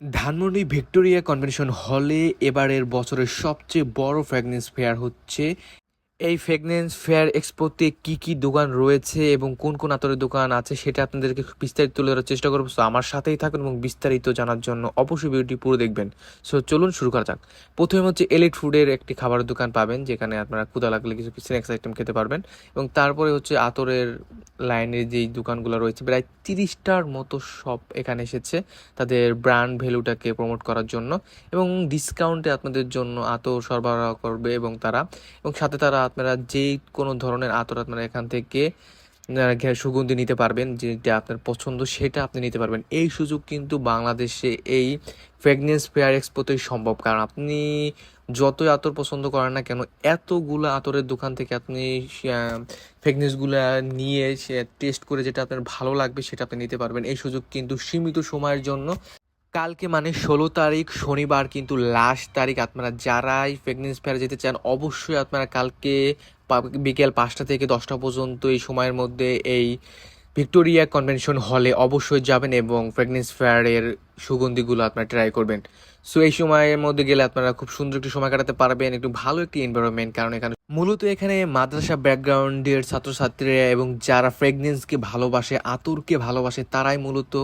Dhanmondi Victoria convention হলে এবারের বছরের সবচেয়ে বড় ফ্র্যাগনেন্স ফেয়ার হচ্ছে এই ফ্র্যাগনেন্স ফেয়ার এক্সপোতে কি কি দোকান রয়েছে এবং কোন কোন আতরের দোকান আছে সেটা আপনাদেরকে বিস্তারিত তুলে ধরার চেষ্টা করব। সো আমার সাথেই থাকুন এবং বিস্তারিত জানার জন্য অবশ্যই ভিডিওটি পুরো দেখবেন। সো চলুন শুরু করা যাক। প্রথমে হচ্ছে এলিট ফুডের একটি খাবারের দোকান পাবেন, যেখানে আপনারা ক্ষুদা লাগলে কিছু স্ন্যাক্স আইটেম খেতে পারবেন এবং তারপরে হচ্ছে আতরের লাইনের যেই দোকানগুলো রয়েছে, প্রায় তিরিশটার মতো শপ এখানে এসেছে তাদের ব্র্যান্ড ভ্যালুটাকে প্রমোট করার জন্য এবং ডিসকাউন্টে আপনাদের জন্য আতর সরবরাহ করবে এবং তারা এবং সাথে তারা আপনারা যে কোনো ধরনের আতর আপনারা এখান থেকে সুগন্ধি নিতে পারবেন, যেটা আপনার পছন্দ সেটা আপনি নিতে পারবেন। এই সুযোগ কিন্তু বাংলাদেশে এই ফ্রেগনেন্স ফেয়ার এক্সপোতেই সম্ভব। কারণ আপনি যতই আতর পছন্দ করেন না কেন, এতগুলো আতরের দোকান থেকে আপনি ফ্রেগনেন্সগুলো নিয়ে টেস্ট করে যেটা আপনার ভালো লাগবে সেটা আপনি নিতে পারবেন। এই সুযোগ কিন্তু সীমিত সময়ের জন্য কালকে মানে ষোলো তারিখ, শনিবার কিন্তু লাস্ট তারিখ আপনারা যারাই প্রেগনেন্স ফেয়ার যেতে চান, অবশ্যই আপনারা কালকে বিকেল পাঁচটা থেকে দশটা পর্যন্ত এই সময়ের মধ্যে এই ভিক্টোরিয়া কনভেনশন হলে অবশ্যই যাবেন এবং প্রেগনেন্স ফেয়ারের সুগন্ধিগুলো আপনারা ট্রাই করবেন। সো এই সময়ের মধ্যে গেলে আপনারা খুব সুন্দর একটি সময় কাটাতে পারবেন, একটু ভালো একটি এনভায়রনমেন্ট কারণ এখানে মূলত এখানে মাদ্রাসা ব্যাকগ্রাউন্ডের ছাত্রছাত্রীরা এবং যারা প্রেগনেন্সকে ভালোবাসে, আতুরকে ভালোবাসে, তারাই মূলত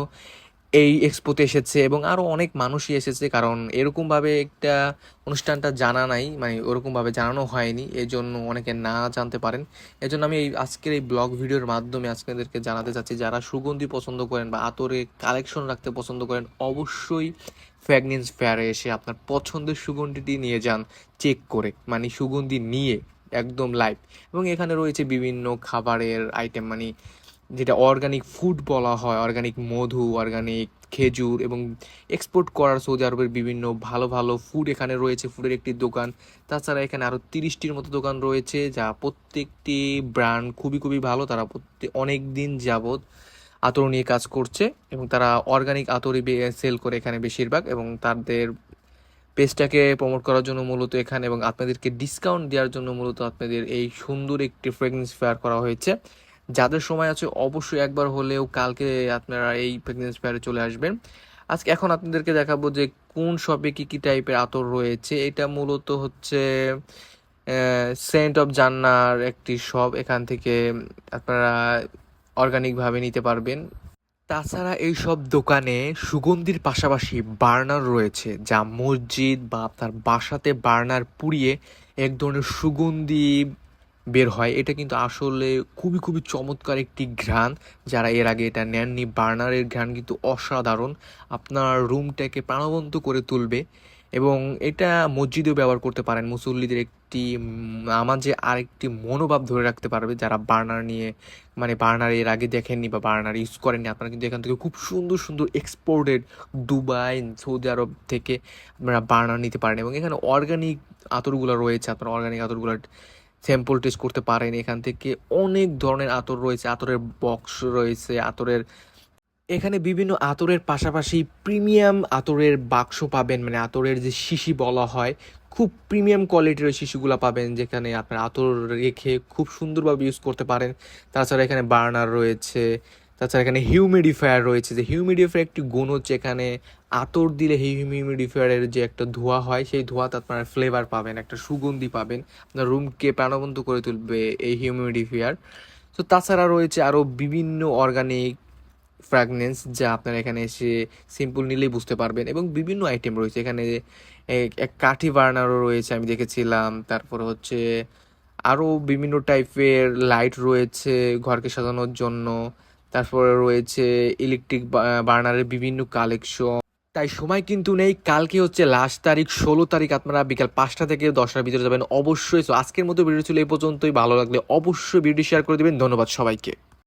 এই এক্সপোতে এসেছে এবং আরও অনেক মানুষই এসেছে কারণ এরকমভাবে একটা অনুষ্ঠানটা জানা নাই মানে ওরকমভাবে জানানো হয়নি এই জন্য অনেকে না জানতে পারেন। এই জন্য আমি এই আজকের এই ব্লগ ভিডিওর মাধ্যমে আজকে আজকেদেরকে জানাতে চাচ্ছি, যারা সুগন্ধি পছন্দ করেন বা আতরে কালেকশন রাখতে পছন্দ করেন, অবশ্যই ফ্র্যাগনেন্স ফেয়ারে এসে আপনার পছন্দের সুগন্ধিটি নিয়ে যান চেক করে মানে সুগন্ধি নিয়ে, একদম লাইভ এবং এখানে রয়েছে বিভিন্ন খাবারের আইটেম মানে যেটা অর্গানিক ফুড বলা হয় অর্গানিক মধু অর্গানিক খেজুর এবং এক্সপোর্ট করার সৌদি আরবের বিভিন্ন ভালো ভালো ফুড এখানে রয়েছে ফুডের একটি দোকান। তাছাড়া এখানে আরও তিরিশটির মতো দোকান রয়েছে, যা প্রত্যেকটি ব্র্যান্ড খুবই খুবই ভালো। তারা প্রত্যেক অনেক দিন যাবৎ আতর নিয়ে কাজ করছে এবং তারা অর্গানিক আতরই সেল করে এখানে বেশিরভাগ এবং তাদের পেজটাকে প্রমোট করার জন্য মূলত এখানে এবং আপনাদেরকে ডিসকাউন্ট দেওয়ার জন্য মূলত আপনাদের এই সুন্দর একটি ফ্রেগনেন্স ফেয়ার করা হয়েছে। যাদের সময় আছে অবশ্যই একবার হলেও কালকে আপনারা এই প্রেগনেন্স ফেয়ারে চলে আসবেন। আজকে এখন আপনাদেরকে দেখাবো যে কোন শপে কি কি টাইপের আতর রয়েছে। এটা মূলত হচ্ছে সেন্ট অফ জান্নার একটি শপ এখান থেকে আপনারা অর্গানিকভাবে নিতে পারবেন। তাছাড়া এই সব দোকানে সুগন্ধির পাশাপাশি বার্নার রয়েছে, যা মসজিদ বা আপনার বাসাতে বার্নার পুড়িয়ে এক ধরনের সুগন্ধি বের হয়। এটা কিন্তু আসলে খুবই খুবই চমৎকার একটি ঘ্রাণ, যারা এর আগে এটা নেননি। বার্নারের ঘ্রাণ কিন্তু অসাধারণ। আপনার রুমটাকে প্রাণবন্ত করে তুলবে এবং এটা মসজিদেও ব্যবহার করতে পারেন। মুসল্লিদের একটি আমাজে আরেকটি মনোভাব ধরে রাখতে পারবে, যারা বার্নার নিয়ে মানে বার্নার এর আগে দেখেননি বা বার্নার ইউজ করেননি, আপনারা কিন্তু এখান থেকে খুব সুন্দর সুন্দর এক্সপোর্টেড দুবাই, সৌদি আরব থেকে আপনারা বার্নার নিতে পারেন। এবং এখানে অর্গানিক আতরগুলো রয়েছে, আপনারা অর্গানিক আতরগুলো স্যাম্পল টেস্ট করতে পারেন এখান থেকে। অনেক ধরনের আতর রয়েছে, আতরের বক্স রয়েছে, আতরের এখানে বিভিন্ন আতরের পাশাপাশি প্রিমিয়াম আতরের বাক্স পাবেন মানে আতরের যে শিশি বলা হয়, খুব প্রিমিয়াম কোয়ালিটির শিশুগুলো পাবেন যেখানে আপনার আতর রেখে খুব সুন্দরভাবে ইউজ করতে পারেন। তাছাড়া এখানে বার্নার রয়েছে তাছাড়া এখানে হিউমিডিফায়ার রয়েছে। যে হিউমিডিফায়ার একটি গুণ হচ্ছে এখানে আতর দিলে হিউমিডিফায়ারের যে একটা ধোঁয়া হয়, সেই ধোঁয়াতে আপনারা ফ্লেভার পাবেন, একটা সুগন্ধি পাবেন। আপনার রুমকে প্রাণবন্ত করে তুলবে এই হিউমিডিফায়ার তো তাছাড়া রয়েছে আরও বিভিন্ন অর্গানিক ফ্র্যাগনেন্স যা আপনারা এখানে এসে সিম্পল নিলেই বুঝতে পারবেন এবং বিভিন্ন আইটেম রয়েছে। এখানে এক কাঠি বার্নারও রয়েছে, আমি দেখেছিলাম। তারপর হচ্ছে আরও বিভিন্ন টাইপের লাইট রয়েছে ঘরকে সাজানোর জন্য। তারপরে রয়েছে ইলেকট্রিক বার্নারের বিভিন্ন কালেকশন তাই সময় কিন্তু নেই, কালকে হচ্ছে লাস্ট তারিখ, ষোলো তারিখ আপনারা বিকাল পাঁচটা থেকে দশটার ভিতরে যাবেন অবশ্যই। আজকের মতো ভিডিও ছিল এই পর্যন্তই, ভালো লাগলে অবশ্যই ভিডিও শেয়ার করে দেবেন। ধন্যবাদ সবাইকে।